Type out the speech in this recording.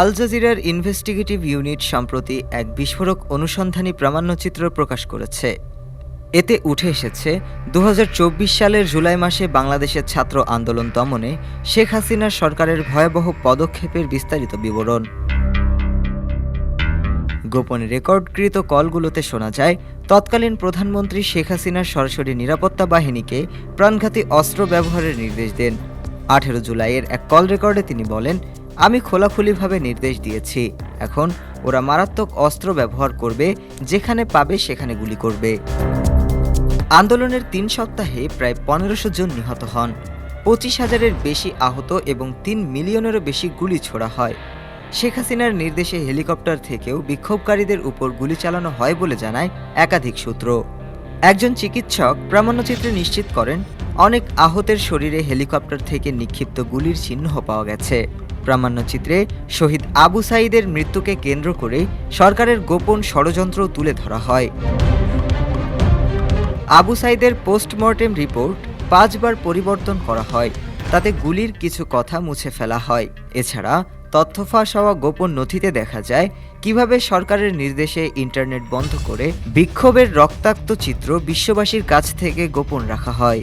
আল জাজিরার investigative unit সম্প্রতি এক বিস্ফোরক অনুসন্ধানী প্রামাণ্যচিত্র প্রকাশ করেছে। এতে উঠে এসেছে দু হাজার চব্বিশ সালের জুলাই মাসে বাংলাদেশের ছাত্র আন্দোলন দমনে শেখ হাসিনার সরকারের ভয়াবহ পদক্ষেপের বিস্তারিত বিবরণ। গোপন রেকর্ডকৃত কলগুলোতে শোনা যায়, তৎকালীন প্রধানমন্ত্রী শেখ হাসিনার সরাসরি নিরাপত্তা বাহিনীকে প্রাণঘাতী অস্ত্র ব্যবহারের নির্দেশ দেন। আঠেরো জুলাইয়ের এক কল রেকর্ডে তিনি বলেন আমি খোলাখুলিভাবে নির্দেশ দিয়েছি। এখন ওরা মারাত্মক অস্ত্র ব্যবহার করবে, যেখানে পাবে সেখানে গুলি করবে। আন্দোলনের তিন সপ্তাহে প্রায় পনেরোশো জন নিহত হন। পঁচিশ হাজারের বেশি আহত এবং তিন মিলিয়নেরও বেশি গুলি ছোড়া হয়। শেখ হাসিনার নির্দেশে হেলিকপ্টার থেকেও বিক্ষোভকারীদের উপর গুলি চালানো হয় বলে জানায় একাধিক সূত্র। একজন চিকিৎসক প্রামাণ্যচিত্রে নিশ্চিত করেন, অনেক আহতের শরীরে হেলিকপ্টার থেকে নিক্ষিপ্ত গুলির চিহ্ন পাওয়া গেছে। প্রামাণ্যচিত্রে শহীদ আবু সাইদের মৃত্যুকে কেন্দ্র করে সরকারের গোপন ষড়যন্ত্র তুলে ধরা হয়। আবু সাইদের পোস্টমর্টেম রিপোর্ট পাঁচবার পরিবর্তন করা হয়। তাতে গুলির কিছু কথা মুছে ফেলা হয়। এছাড়া তথ্য ফাঁস হওয়া গোপন নথিতে দেখা যায় কীভাবে সরকারের নির্দেশে ইন্টারনেট বন্ধ করে বিক্ষোভের রক্তাক্ত চিত্র বিশ্ববাসীর কাছ থেকে গোপন রাখা হয়।